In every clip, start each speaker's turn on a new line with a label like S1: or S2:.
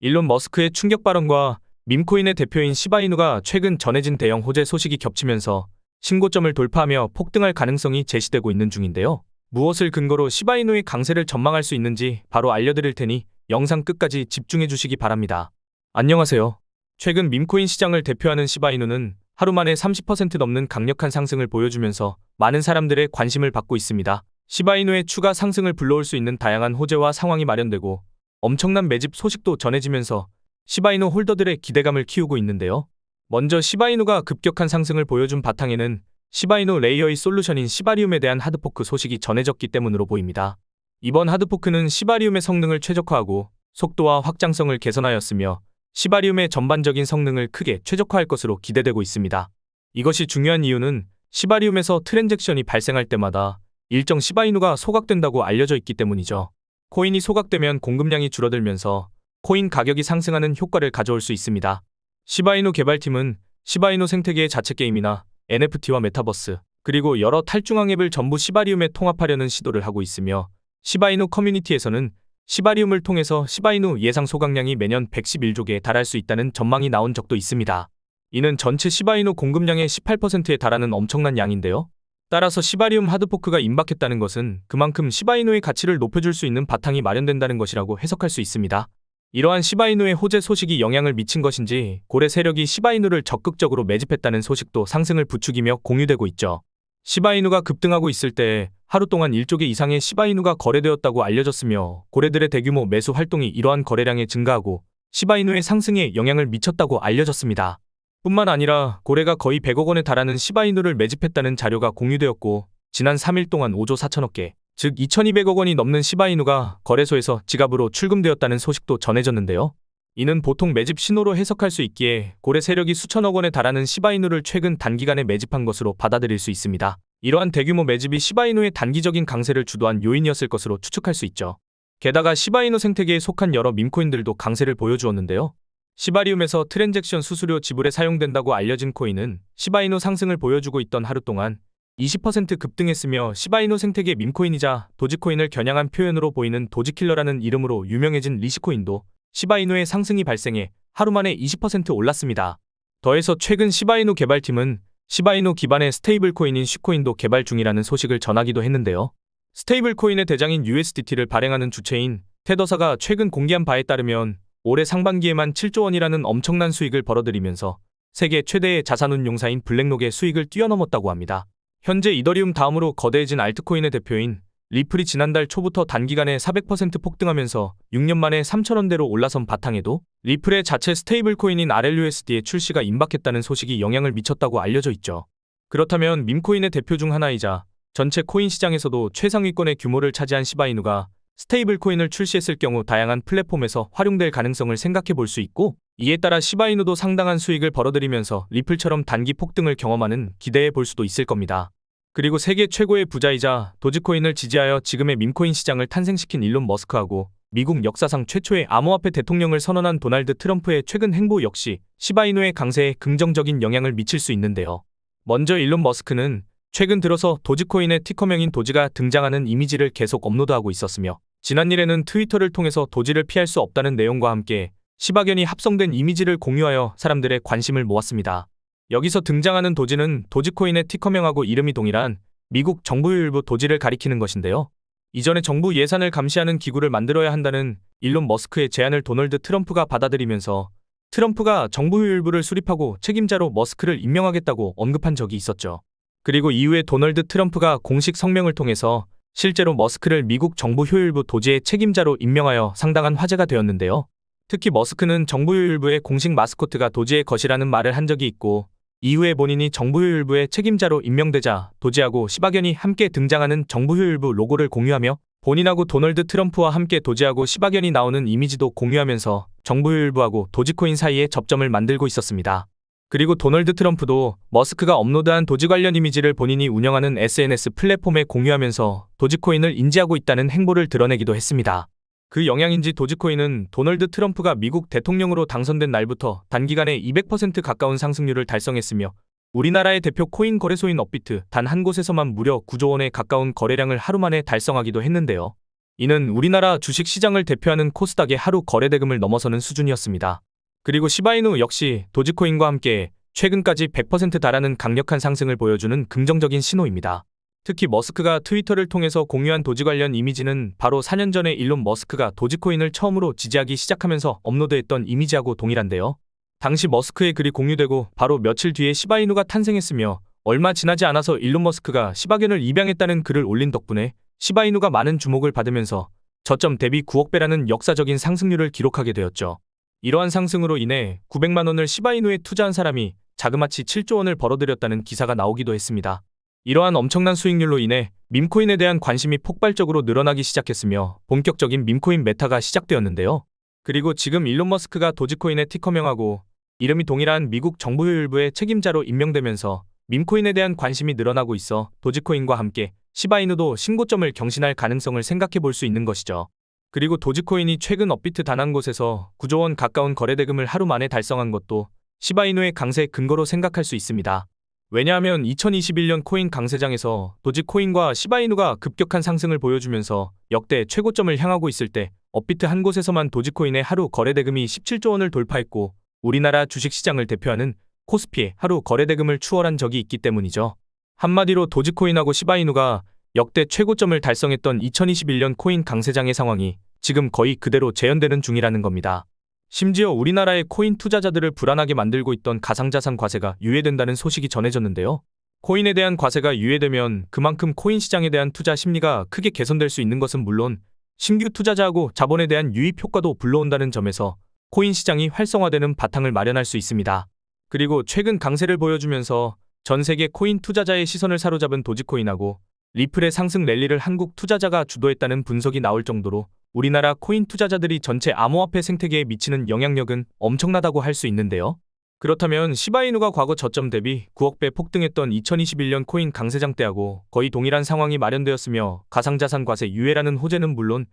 S1: 일론 머스크의 충격 발언과 밈코인의 대표인 시바이누가 최근 전해진 대형 호재 소식이 겹치면서 신고점을 돌파하며 폭등할 가능성이 제시되고 있는 중인데요. 무엇을 근거로 시바이누의 강세를 전망할 수 있는지 바로 알려드릴 테니 영상 끝까지 집중해 주시기 바랍니다. 안녕하세요. 최근 밈코인 시장을 대표하는 시바이누는 하루 만에 30% 넘는 강력한 상승을 보여주면서 많은 사람들의 관심을 받고 있습니다. 시바이누의 추가 상승을 불러올 수 있는 다양한 호재와 상황이 마련되고 엄청난 매집 소식도 전해지면서 시바이누 홀더들의 기대감을 키우고 있는데요. 먼저 시바이누가 급격한 상승을 보여준 바탕에는 시바이누 레이어의 솔루션인 시바리움에 대한 하드포크 소식이 전해졌기 때문으로 보입니다. 이번 하드포크는 시바리움의 성능을 최적화하고 속도와 확장성을 개선하였으며 시바리움의 전반적인 성능을 크게 최적화할 것으로 기대되고 있습니다. 이것이 중요한 이유는 시바리움에서 트랜잭션이 발생할 때마다 일정 시바이누가 소각된다고 알려져 있기 때문이죠. 코인이 소각되면 공급량이 줄어들면서 코인 가격이 상승하는 효과를 가져올 수 있습니다. 시바이누 개발팀은 시바이누 생태계의 자체 게임이나 NFT와 메타버스, 그리고 여러 탈중앙 앱을 전부 시바리움에 통합하려는 시도를 하고 있으며 시바이누 커뮤니티에서는 시바리움을 통해서 시바이누 예상 소각량이 매년 111조 개에 달할 수 있다는 전망이 나온 적도 있습니다. 이는 전체 시바이누 공급량의 18%에 달하는 엄청난 양인데요. 따라서 시바리움 하드포크가 임박했다는 것은 그만큼 시바이누의 가치를 높여줄 수 있는 바탕이 마련된다는 것이라고 해석할 수 있습니다. 이러한 시바이누의 호재 소식이 영향을 미친 것인지 고래 세력이 시바이누를 적극적으로 매집했다는 소식도 상승을 부추기며 공유되고 있죠. 시바이누가 급등하고 있을 때 하루 동안 1조 개 이상의 시바이누가 거래되었다고 알려졌으며 고래들의 대규모 매수 활동이 이러한 거래량에 증가하고 시바이누의 상승에 영향을 미쳤다고 알려졌습니다. 뿐만 아니라 고래가 거의 100억 원에 달하는 시바이누를 매집했다는 자료가 공유되었고 지난 3일 동안 5조 4천억 개, 즉 2200억 원이 넘는 시바이누가 거래소에서 지갑으로 출금되었다는 소식도 전해졌는데요. 이는 보통 매집 신호로 해석할 수 있기에 고래 세력이 수천억 원에 달하는 시바이누를 최근 단기간에 매집한 것으로 받아들일 수 있습니다. 이러한 대규모 매집이 시바이누의 단기적인 강세를 주도한 요인이었을 것으로 추측할 수 있죠. 게다가 시바이누 생태계에 속한 여러 밈코인들도 강세를 보여주었는데요. 시바리움에서 트랜잭션 수수료 지불에 사용된다고 알려진 코인은 시바이누 상승을 보여주고 있던 하루 동안 20% 급등했으며 시바이누 생태계 밈코인이자 도지코인을 겨냥한 표현으로 보이는 도지킬러라는 이름으로 유명해진 리시코인도 시바이누의 상승이 발생해 하루 만에 20% 올랐습니다. 더해서 최근 시바이누 개발팀은 시바이누 기반의 스테이블 코인인 슈코인도 개발 중이라는 소식을 전하기도 했는데요. 스테이블 코인의 대장인 USDT를 발행하는 주체인 테더사가 최근 공개한 바에 따르면 올해 상반기에만 7조 원이라는 엄청난 수익을 벌어들이면서 세계 최대의 자산운용사인 블랙록의 수익을 뛰어넘었다고 합니다. 현재 이더리움 다음으로 거대해진 알트코인의 대표인 리플이 지난달 초부터 단기간에 400% 폭등하면서 6년 만에 3천원대로 올라선 바탕에도 리플의 자체 스테이블 코인인 RLUSD의 출시가 임박했다는 소식이 영향을 미쳤다고 알려져 있죠. 그렇다면 밈코인의 대표 중 하나이자 전체 코인 시장에서도 최상위권의 규모를 차지한 시바이누가 스테이블 코인을 출시했을 경우 다양한 플랫폼에서 활용될 가능성을 생각해 볼 수 있고 이에 따라 시바이누도 상당한 수익을 벌어들이면서 리플처럼 단기 폭등을 경험하는 기대해 볼 수도 있을 겁니다. 그리고 세계 최고의 부자이자 도지코인을 지지하여 지금의 밈코인 시장을 탄생시킨 일론 머스크하고 미국 역사상 최초의 암호화폐 대통령을 선언한 도널드 트럼프의 최근 행보 역시 시바이누의 강세에 긍정적인 영향을 미칠 수 있는데요. 먼저 일론 머스크는 최근 들어서 도지코인의 티커명인 도지가 등장하는 이미지를 계속 업로드하고 있었으며 지난 일에는 트위터를 통해서 도지를 피할 수 없다는 내용과 함께 시바견이 합성된 이미지를 공유하여 사람들의 관심을 모았습니다. 여기서 등장하는 도지는 도지코인의 티커명하고 이름이 동일한 미국 정부 일부 도지를 가리키는 것인데요. 이전에 정부 예산을 감시하는 기구를 만들어야 한다는 일론 머스크의 제안을 도널드 트럼프가 받아들이면서 트럼프가 정부 일부를 수립하고 책임자로 머스크를 임명하겠다고 언급한 적이 있었죠. 그리고 이후에 도널드 트럼프가 공식 성명을 통해서 실제로 머스크를 미국 정부 효율부 도지의 책임자로 임명하여 상당한 화제가 되었는데요. 특히 머스크는 정부 효율부의 공식 마스코트가 도지의 것이라는 말을 한 적이 있고 이후에 본인이 정부 효율부의 책임자로 임명되자 도지하고 시바견이 함께 등장하는 정부 효율부 로고를 공유하며 본인하고 도널드 트럼프와 함께 도지하고 시바견이 나오는 이미지도 공유하면서 정부 효율부하고 도지코인 사이에 접점을 만들고 있었습니다. 그리고 도널드 트럼프도 머스크가 업로드한 도지 관련 이미지를 본인이 운영하는 SNS 플랫폼에 공유하면서 도지코인을 인지하고 있다는 행보를 드러내기도 했습니다. 그 영향인지 도지코인은 도널드 트럼프가 미국 대통령으로 당선된 날부터 단기간에 200% 가까운 상승률을 달성했으며 우리나라의 대표 코인 거래소인 업비트 단 한 곳에서만 무려 9조 원에 가까운 거래량을 하루 만에 달성하기도 했는데요. 이는 우리나라 주식 시장을 대표하는 코스닥의 하루 거래 대금을 넘어서는 수준이었습니다. 그리고 시바이누 역시 도지코인과 함께 최근까지 100% 달하는 강력한 상승을 보여주는 긍정적인 신호입니다. 특히 머스크가 트위터를 통해서 공유한 도지 관련 이미지는 바로 4년 전에 일론 머스크가 도지코인을 처음으로 지지하기 시작하면서 업로드했던 이미지하고 동일한데요. 당시 머스크의 글이 공유되고 바로 며칠 뒤에 시바이누가 탄생했으며 얼마 지나지 않아서 일론 머스크가 시바견을 입양했다는 글을 올린 덕분에 시바이누가 많은 주목을 받으면서 저점 대비 9억 배라는 역사적인 상승률을 기록하게 되었죠. 이러한 상승으로 인해 900만 원을 시바이누에 투자한 사람이 자그마치 7조 원을 벌어들였다는 기사가 나오기도 했습니다. 이러한 엄청난 수익률로 인해 밈코인에 대한 관심이 폭발적으로 늘어나기 시작했으며 본격적인 밈코인 메타가 시작되었는데요. 그리고 지금 일론 머스크가 도지코인의 티커명하고 이름이 동일한 미국 정부효 일부의 책임자로 임명되면서 밈코인에 대한 관심이 늘어나고 있어 도지코인과 함께 시바이누도 신고점을 경신할 가능성을 생각해 볼 수 있는 것이죠. 그리고 도지코인이 최근 업비트 단 한 곳에서 9조 원 가까운 거래 대금을 하루 만에 달성한 것도 시바이누의 강세 근거로 생각할 수 있습니다. 왜냐하면 2021년 코인 강세장에서 도지코인과 시바이누가 급격한 상승을 보여주면서 역대 최고점을 향하고 있을 때 업비트 한 곳에서만 도지코인의 하루 거래 대금이 17조 원을 돌파했고 우리나라 주식시장을 대표하는 코스피의 하루 거래 대금을 추월한 적이 있기 때문이죠. 한마디로 도지코인하고 시바이누가 역대 최고점을 달성했던 2021년 코인 강세장의 상황이 지금 거의 그대로 재현되는 중이라는 겁니다. 심지어 우리나라의 코인 투자자들을 불안하게 만들고 있던 가상자산 과세가 유예된다는 소식이 전해졌는데요. 코인에 대한 과세가 유예되면 그만큼 코인 시장에 대한 투자 심리가 크게 개선될 수 있는 것은 물론 신규 투자자하고 자본에 대한 유입 효과도 불러온다는 점에서 코인 시장이 활성화되는 바탕을 마련할 수 있습니다. 그리고 최근 강세를 보여주면서 전 세계 코인 투자자의 시선을 사로잡은 도지코인하고 리플의 상승 랠리를 한국 투자자가 주도했다는 분석이 나올 정도로 우리나라 코인 투자자들이 전체 암호화폐 생태계에 미치는 영향력은 엄청나다고 할 수 있는데요. 그렇다면 시바이누가 과거 저점 대비 9억 배 폭등했던 2021년 코인 강세장 때하고 거의 동일한 상황이 마련되었으며 가상자산 과세 유예라는 호재는 물론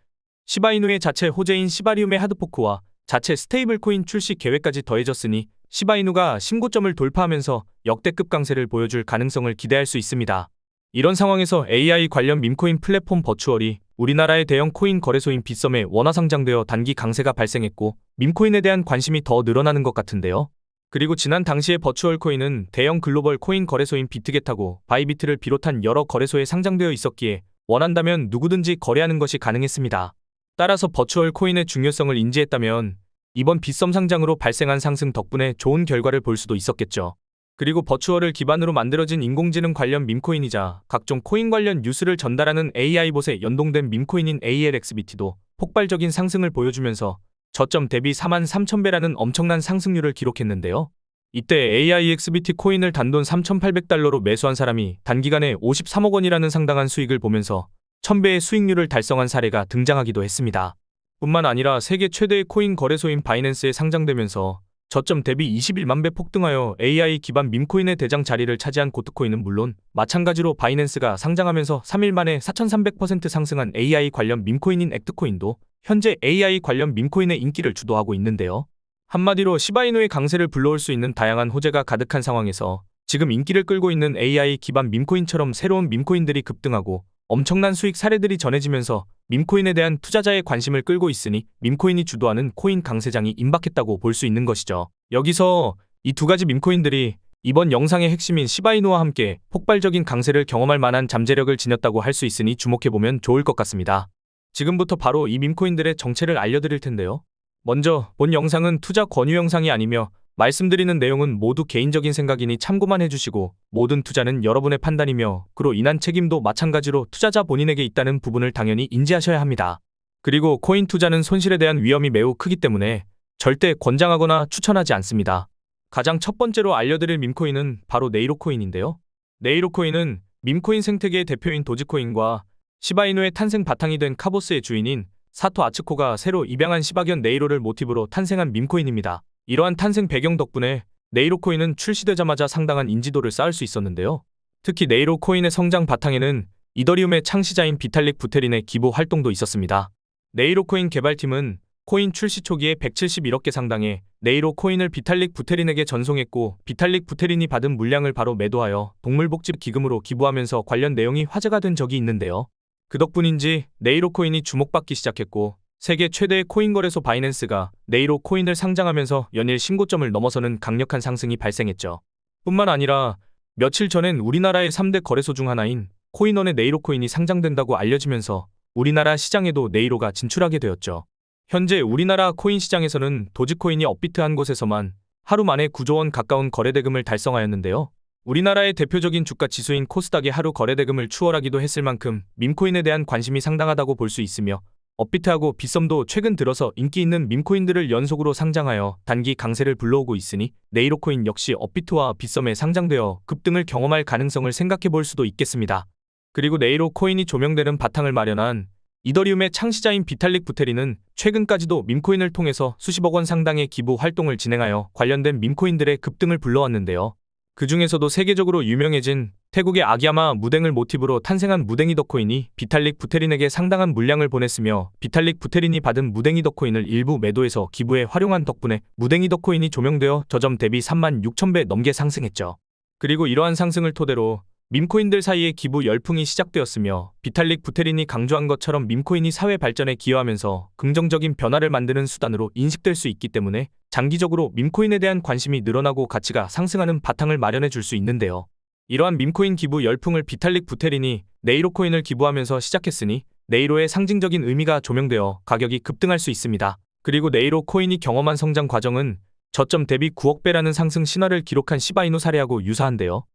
S1: 시바이누의 자체 호재인 시바리움의 하드포크와 자체 스테이블 코인 출시 계획까지 더해졌으니 시바이누가 신고점을 돌파하면서 역대급 강세를 보여줄 가능성을 기대할 수 있습니다. 이런 상황에서 AI 관련 밈코인 플랫폼 버추얼이 우리나라의 대형 코인 거래소인 빗썸에 원화 상장되어 단기 강세가 발생했고 밈코인에 대한 관심이 더 늘어나는 것 같은데요. 그리고 지난 당시에 버추얼 코인은 대형 글로벌 코인 거래소인 비트겟하고 바이비트를 비롯한 여러 거래소에 상장되어 있었기에 원한다면 누구든지 거래하는 것이 가능했습니다. 따라서 버추얼 코인의 중요성을 인지했다면 이번 빗썸 상장으로 발생한 상승 덕분에 좋은 결과를 볼 수도 있었겠죠. 그리고 버추얼을 기반으로 만들어진 인공지능 관련 밈코인이자 각종 코인 관련 뉴스를 전달하는 AI봇에 연동된 밈코인인 ALXBT도 폭발적인 상승을 보여주면서 저점 대비 4만 3천 배라는 엄청난 상승률을 기록했는데요. 이때 AIXBT 코인을 단돈 3,800달러로 매수한 사람이 단기간에 53억 원이라는 상당한 수익을 보면서 1000배의 수익률을 달성한 사례가 등장하기도 했습니다. 뿐만 아니라 세계 최대의 코인 거래소인 바이낸스에 상장되면서 저점 대비 21만 배 폭등하여 AI 기반 밈코인의 대장 자리를 차지한 고트코인은 물론 마찬가지로 바이낸스가 상장하면서 3일 만에 4,300% 상승한 AI 관련 밈코인인 액트코인도 현재 AI 관련 밈코인의 인기를 주도하고 있는데요. 한마디로 시바이누의 강세를 불러올 수 있는 다양한 호재가 가득한 상황에서 지금 인기를 끌고 있는 AI 기반 밈코인처럼 새로운 밈코인들이 급등하고 엄청난 수익 사례들이 전해지면서 밈코인에 대한 투자자의 관심을 끌고 있으니 밈코인이 주도하는 코인 강세장이 임박했다고 볼 수 있는 것이죠. 여기서 이 두 가지 밈코인들이 이번 영상의 핵심인 시바이누와 함께 폭발적인 강세를 경험할 만한 잠재력을 지녔다고 할 수 있으니 주목해보면 좋을 것 같습니다. 지금부터 바로 이 밈코인들의 정체를 알려드릴 텐데요. 먼저 본 영상은 투자 권유 영상이 아니며 말씀드리는 내용은 모두 개인적인 생각이니 참고만 해주시고 모든 투자는 여러분의 판단이며 그로 인한 책임도 마찬가지로 투자자 본인에게 있다는 부분을 당연히 인지하셔야 합니다. 그리고 코인 투자는 손실에 대한 위험이 매우 크기 때문에 절대 권장하거나 추천하지 않습니다. 가장 첫 번째로 알려드릴 밈코인은 바로 네이로코인인데요. 네이로코인은 밈코인 생태계의 대표인 도지코인과 시바이누의 탄생 바탕이 된 카보스의 주인인 사토 아츠코가 새로 입양한 시바견 네이로를 모티브로 탄생한 밈코인입니다. 이러한 탄생 배경 덕분에 네이로 코인은 출시되자마자 상당한 인지도를 쌓을 수 있었는데요. 특히 네이로 코인의 성장 바탕에는 이더리움의 창시자인 비탈릭 부테린의 기부 활동도 있었습니다. 네이로 코인 개발팀은 코인 출시 초기에 171억 개 상당의 네이로 코인을 비탈릭 부테린에게 전송했고 비탈릭 부테린이 받은 물량을 바로 매도하여 동물복지 기금으로 기부하면서 관련 내용이 화제가 된 적이 있는데요. 그 덕분인지 네이로 코인이 주목받기 시작했고 세계 최대의 코인 거래소 바이낸스가 네이로 코인을 상장하면서 연일 신고점을 넘어서는 강력한 상승이 발생했죠. 뿐만 아니라 며칠 전엔 우리나라의 3대 거래소 중 하나인 코인원의 네이로 코인이 상장된다고 알려지면서 우리나라 시장에도 네이로가 진출하게 되었죠. 현재 우리나라 코인 시장에서는 도지코인이 업비트한 곳에서만 하루 만에 9조 원 가까운 거래대금을 달성하였는데요. 우리나라의 대표적인 주가 지수인 코스닥의 하루 거래대금을 추월하기도 했을 만큼 밈코인에 대한 관심이 상당하다고 볼 수 있으며 업비트하고 빗썸도 최근 들어서 인기 있는 밈코인들을 연속으로 상장하여 단기 강세를 불러오고 있으니 네이로코인 역시 업비트와 빗썸에 상장되어 급등을 경험할 가능성을 생각해 볼 수도 있겠습니다. 그리고 네이로 코인이 조명되는 바탕을 마련한 이더리움의 창시자인 비탈릭 부테리는 최근까지도 밈코인을 통해서 수십억 원 상당의 기부 활동을 진행하여 관련된 밈코인들의 급등을 불러왔는데요. 그 중에서도 세계적으로 유명해진 태국의 아기야마 무댕을 모티브로 탄생한 무댕이 덕코인이 비탈릭 부테린에게 상당한 물량을 보냈으며 비탈릭 부테린이 받은 무댕이 덕코인을 일부 매도해서 기부에 활용한 덕분에 무댕이 덕코인이 조명되어 저점 대비 3만 6천 배 넘게 상승했죠. 그리고 이러한 상승을 토대로 밈코인들 사이에 기부 열풍이 시작되었으며 비탈릭 부테린이 강조한 것처럼 밈코인이 사회 발전에 기여하면서 긍정적인 변화를 만드는 수단으로 인식될 수 있기 때문에 장기적으로 밈코인에 대한 관심이 늘어나고 가치가 상승하는 바탕을 마련해 줄 수 있는데요. 이러한 밈코인 기부 열풍을 비탈릭 부테린이 네이로 코인을 기부하면서 시작했으니 네이로의 상징적인 의미가 조명되어 가격이 급등할 수 있습니다. 그리고 네이로 코인이 경험한 성장 과정은 저점 대비 9억 배라는 상승 신화를 기록한 시바이누 사례하고 유사한데요.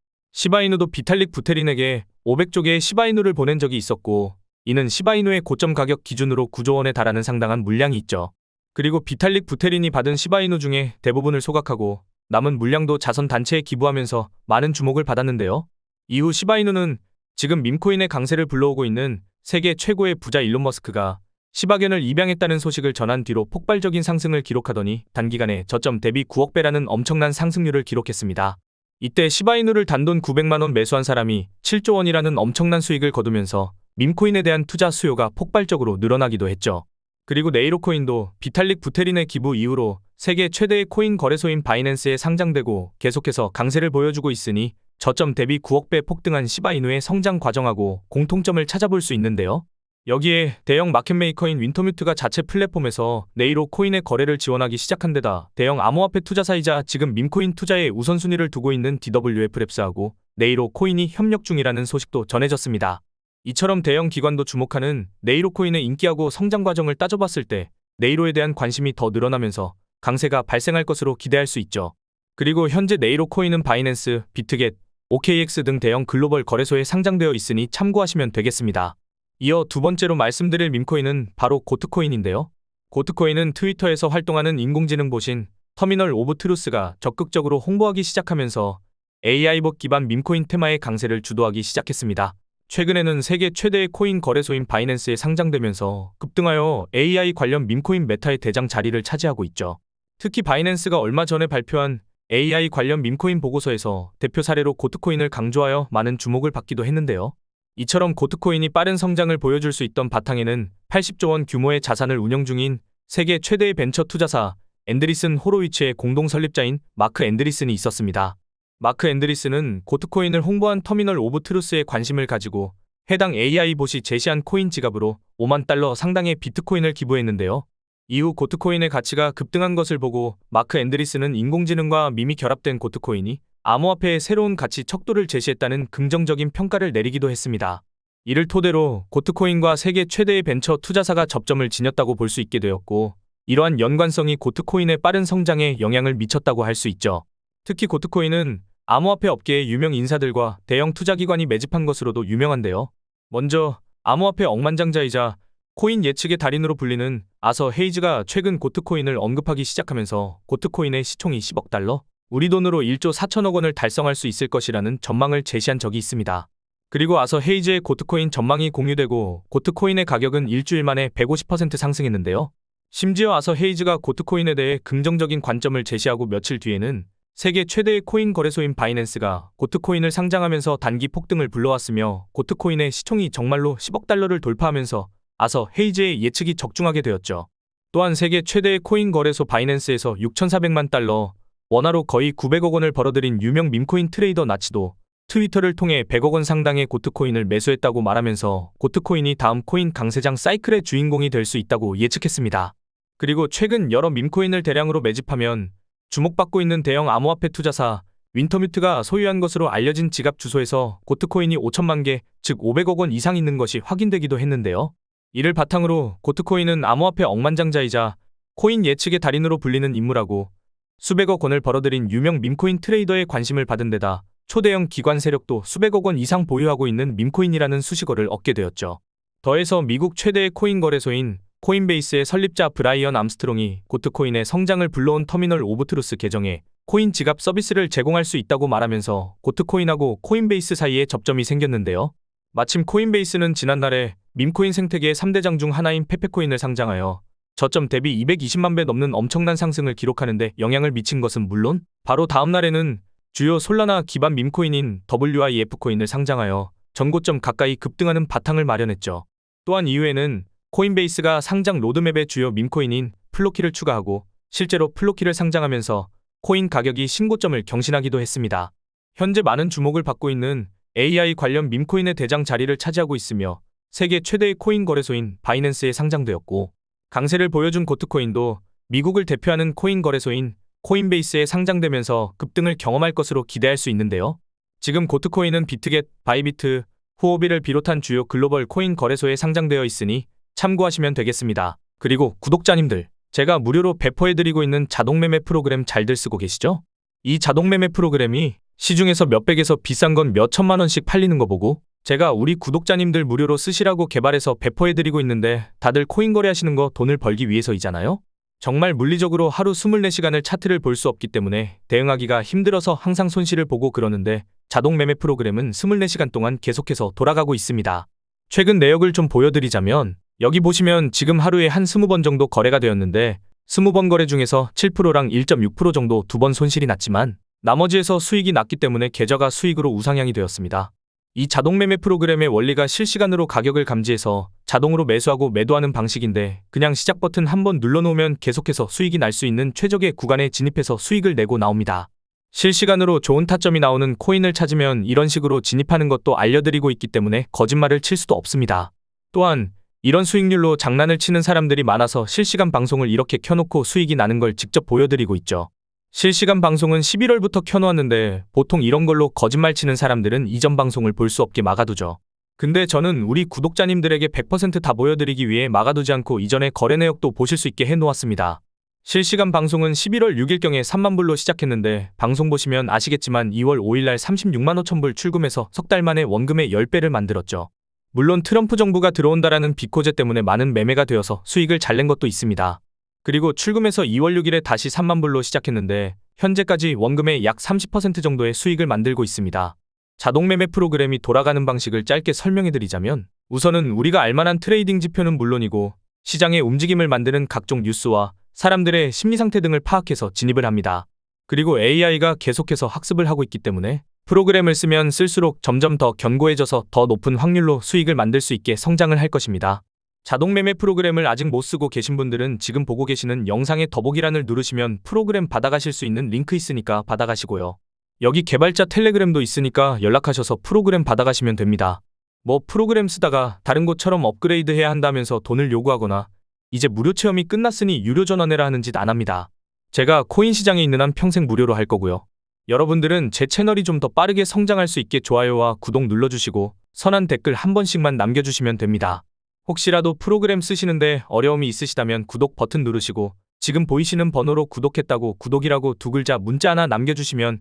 S1: 시바이누도 비탈릭 부테린에게 500조 개의 시바이누를 보낸 적이 있었고 이는 시바이누의 고점 가격 기준으로 9조 원에 달하는 상당한 물량이 있죠. 그리고 비탈릭 부테린이 받은 시바이누 중에 대부분을 소각하고 남은 물량도 자선 단체에 기부하면서 많은 주목을 받았는데요. 이후 시바이누는 지금 밈코인의 강세를 불러오고 있는 세계 최고의 부자 일론 머스크가 시바견을 입양했다는 소식을 전한 뒤로 폭발적인 상승을 기록하더니 단기간에 저점 대비 9억 배라는 엄청난 상승률을 기록했습니다. 이때 시바이누를 단돈 900만 원 매수한 사람이 7조 원이라는 엄청난 수익을 거두면서 밈코인에 대한 투자 수요가 폭발적으로 늘어나기도 했죠. 그리고 네이로코인도 비탈릭 부테린의 기부 이후로 세계 최대의 코인 거래소인 바이낸스에 상장되고 계속해서 강세를 보여주고 있으니 저점 대비 9억 배 폭등한 시바이누의 성장 과정하고 공통점을 찾아볼 수 있는데요. 여기에 대형 마켓메이커인 윈터뮤트가 자체 플랫폼에서 네이로 코인의 거래를 지원하기 시작한 데다 대형 암호화폐 투자사이자 지금 밈코인 투자에 우선순위를 두고 있는 DWF랩스하고 네이로 코인이 협력 중이라는 소식도 전해졌습니다. 이처럼 대형 기관도 주목하는 네이로 코인의 인기하고 성장 과정을 따져봤을 때 네이로에 대한 관심이 더 늘어나면서 강세가 발생할 것으로 기대할 수 있죠. 그리고 현재 네이로 코인은 바이낸스, 비트겟, OKX 등 대형 글로벌 거래소에 상장되어 있으니 참고하시면 되겠습니다. 이어 두 번째로 말씀드릴 밈코인은 바로 고트코인인데요. 고트코인은 트위터에서 활동하는 인공지능 보신 터미널 오브 트루스가 적극적으로 홍보하기 시작하면서 AI봇 기반 밈코인 테마의 강세를 주도하기 시작했습니다. 최근에는 세계 최대의 코인 거래소인 바이낸스에 상장되면서 급등하여 AI 관련 밈코인 메타의 대장 자리를 차지하고 있죠. 특히 바이낸스가 얼마 전에 발표한 AI 관련 밈코인 보고서에서 대표 사례로 고트코인을 강조하여 많은 주목을 받기도 했는데요. 이처럼 고트코인이 빠른 성장을 보여줄 수 있던 바탕에는 80조 원 규모의 자산을 운영 중인 세계 최대의 벤처 투자사 앤드리슨 호로위츠의 공동 설립자인 마크 앤드리슨이 있었습니다. 마크 앤드리슨은 고트코인을 홍보한 터미널 오브 트루스에 관심을 가지고 해당 AI봇이 제시한 코인 지갑으로 5만 달러 상당의 비트코인을 기부했는데요. 이후 고트코인의 가치가 급등한 것을 보고 마크 앤드리슨은 인공지능과 밈이 결합된 고트코인이 암호화폐의 새로운 가치 척도를 제시했다는 긍정적인 평가를 내리기도 했습니다. 이를 토대로 고트코인과 세계 최대의 벤처 투자사가 접점을 지녔다고 볼 수 있게 되었고 이러한 연관성이 고트코인의 빠른 성장에 영향을 미쳤다고 할 수 있죠. 특히 고트코인은 암호화폐 업계의 유명 인사들과 대형 투자기관이 매집한 것으로도 유명한데요. 먼저 암호화폐 억만장자이자 코인 예측의 달인으로 불리는 아서 헤이즈가 최근 고트코인을 언급하기 시작하면서 고트코인의 시총이 10억 달러, 우리 돈으로 1조 4천억 원을 달성할 수 있을 것이라는 전망을 제시한 적이 있습니다. 그리고 아서 헤이즈의 고트코인 전망이 공유되고 고트코인의 가격은 일주일 만에 150% 상승했는데요. 심지어 아서 헤이즈가 고트코인에 대해 긍정적인 관점을 제시하고 며칠 뒤에는 세계 최대의 코인 거래소인 바이낸스가 고트코인을 상장하면서 단기 폭등을 불러왔으며 고트코인의 시총이 정말로 10억 달러를 돌파하면서 아서 헤이즈의 예측이 적중하게 되었죠. 또한 세계 최대의 코인 거래소 바이낸스에서 6,400만 달러, 원화로 거의 900억 원을 벌어들인 유명 밈코인 트레이더 나치도 트위터를 통해 100억 원 상당의 고트코인을 매수했다고 말하면서 고트코인이 다음 코인 강세장 사이클의 주인공이 될 수 있다고 예측했습니다. 그리고 최근 여러 밈코인을 대량으로 매집하면 주목받고 있는 대형 암호화폐 투자사 윈터뮤트가 소유한 것으로 알려진 지갑 주소에서 고트코인이 5천만 개, 즉 500억 원 이상 있는 것이 확인되기도 했는데요. 이를 바탕으로 고트코인은 암호화폐 억만장자이자 코인 예측의 달인으로 불리는 인물하고 수백억 원을 벌어들인 유명 밈코인 트레이더의 관심을 받은 데다 초대형 기관 세력도 수백억 원 이상 보유하고 있는 밈코인이라는 수식어를 얻게 되었죠. 더해서 미국 최대의 코인 거래소인 코인베이스의 설립자 브라이언 암스트롱이 고트코인의 성장을 불러온 터미널 오브 트루스 계정에 코인 지갑 서비스를 제공할 수 있다고 말하면서 고트코인하고 코인베이스 사이에 접점이 생겼는데요. 마침 코인베이스는 지난날에 밈코인 생태계의 3대장 중 하나인 페페코인을 상장하여 저점 대비 220만 배 넘는 엄청난 상승을 기록하는데 영향을 미친 것은 물론 바로 다음 날에는 주요 솔라나 기반 밈코인인 WIF 코인을 상장하여 전고점 가까이 급등하는 바탕을 마련했죠. 또한 이후에는 코인베이스가 상장 로드맵에 주요 밈코인인 플로키를 추가하고 실제로 플로키를 상장하면서 코인 가격이 신고점을 경신하기도 했습니다. 현재 많은 주목을 받고 있는 AI 관련 밈코인의 대장 자리를 차지하고 있으며 세계 최대의 코인 거래소인 바이낸스에 상장되었고 강세를 보여준 고트코인도 미국을 대표하는 코인 거래소인 코인베이스에 상장되면서 급등을 경험할 것으로 기대할 수 있는데요. 지금 고트코인은 비트겟, 바이비트, 후오비를 비롯한 주요 글로벌 코인 거래소에 상장되어 있으니 참고하시면 되겠습니다. 그리고 구독자님들, 제가 무료로 배포해드리고 있는 자동매매 프로그램 잘들 쓰고 계시죠? 이 자동매매 프로그램이 시중에서 몇백에서 비싼 건 몇천만 원씩 팔리는 거 보고 제가 우리 구독자님들 무료로 쓰시라고 개발해서 배포해드리고 있는데 다들 코인 거래하시는 거 돈을 벌기 위해서이잖아요? 정말 물리적으로 하루 24시간을 차트를 볼 수 없기 때문에 대응하기가 힘들어서 항상 손실을 보고 그러는데 자동 매매 프로그램은 24시간 동안 계속해서 돌아가고 있습니다. 최근 내역을 좀 보여드리자면 여기 보시면 지금 하루에 한 20번 정도 거래가 되었는데 20번 거래 중에서 7%랑 1.6% 정도 두 번 손실이 났지만 나머지에서 수익이 났기 때문에 계좌가 수익으로 우상향이 되었습니다. 이 자동 매매 프로그램의 원리가 실시간으로 가격을 감지해서 자동으로 매수하고 매도하는 방식인데 그냥 시작 버튼 한번 눌러놓으면 계속해서 수익이 날 수 있는 최적의 구간에 진입해서 수익을 내고 나옵니다. 실시간으로 좋은 타점이 나오는 코인을 찾으면 이런 식으로 진입하는 것도 알려드리고 있기 때문에 거짓말을 칠 수도 없습니다. 또한 이런 수익률로 장난을 치는 사람들이 많아서 실시간 방송을 이렇게 켜놓고 수익이 나는 걸 직접 보여드리고 있죠. 실시간 방송은 11월부터 켜놓았는데 보통 이런 걸로 거짓말 치는 사람들은 이전 방송을 볼 수 없게 막아두죠. 근데 저는 우리 구독자님들에게 100%다 보여드리기 위해 막아두지 않고 이전에 거래 내역도 보실 수 있게 해놓았습니다. 실시간 방송은 11월 6일경에 3만 불로 시작했는데 방송 보시면 아시겠지만 2월 5일날 36만 5천 불 출금해서 석 달 만에 원금의 10배를 만들었죠. 물론 트럼프 정부가 들어온다라는 비코제 때문에 많은 매매가 되어서 수익을 잘 낸 것도 있습니다. 그리고 출금해서 2월 6일에 다시 3만 불로 시작했는데 현재까지 원금의 약 30% 정도의 수익을 만들고 있습니다. 자동 매매 프로그램이 돌아가는 방식을 짧게 설명해 드리자면 우선은 우리가 알만한 트레이딩 지표는 물론이고 시장의 움직임을 만드는 각종 뉴스와 사람들의 심리 상태 등을 파악해서 진입을 합니다. 그리고 AI가 계속해서 학습을 하고 있기 때문에 프로그램을 쓰면 쓸수록 점점 더 견고해져서 더 높은 확률로 수익을 만들 수 있게 성장을 할 것입니다. 자동 매매 프로그램을 아직 못 쓰고 계신 분들은 지금 보고 계시는 영상의 더보기란을 누르시면 프로그램 받아가실 수 있는 링크 있으니까 받아가시고요. 여기 개발자 텔레그램도 있으니까 연락하셔서 프로그램 받아가시면 됩니다. 뭐 프로그램 쓰다가 다른 곳처럼 업그레이드 해야 한다면서 돈을 요구하거나 이제 무료 체험이 끝났으니 유료 전환해라 하는 짓 안 합니다. 제가 코인 시장에 있는 한 평생 무료로 할 거고요. 여러분들은 제 채널이 좀 더 빠르게 성장할 수 있게 좋아요와 구독 눌러주시고 선한 댓글 한 번씩만 남겨주시면 됩니다. 혹시라도 프로그램 쓰시는데 어려움이 있으시다면 구독 버튼 누르시고 지금 보이시는 번호로 구독했다고 구독이라고 두 글자 문자 하나 남겨주시면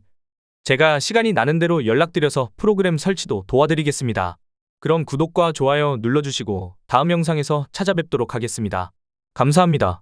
S1: 제가 시간이 나는 대로 연락드려서 프로그램 설치도 도와드리겠습니다. 그럼 구독과 좋아요 눌러주시고 다음 영상에서 찾아뵙도록 하겠습니다. 감사합니다.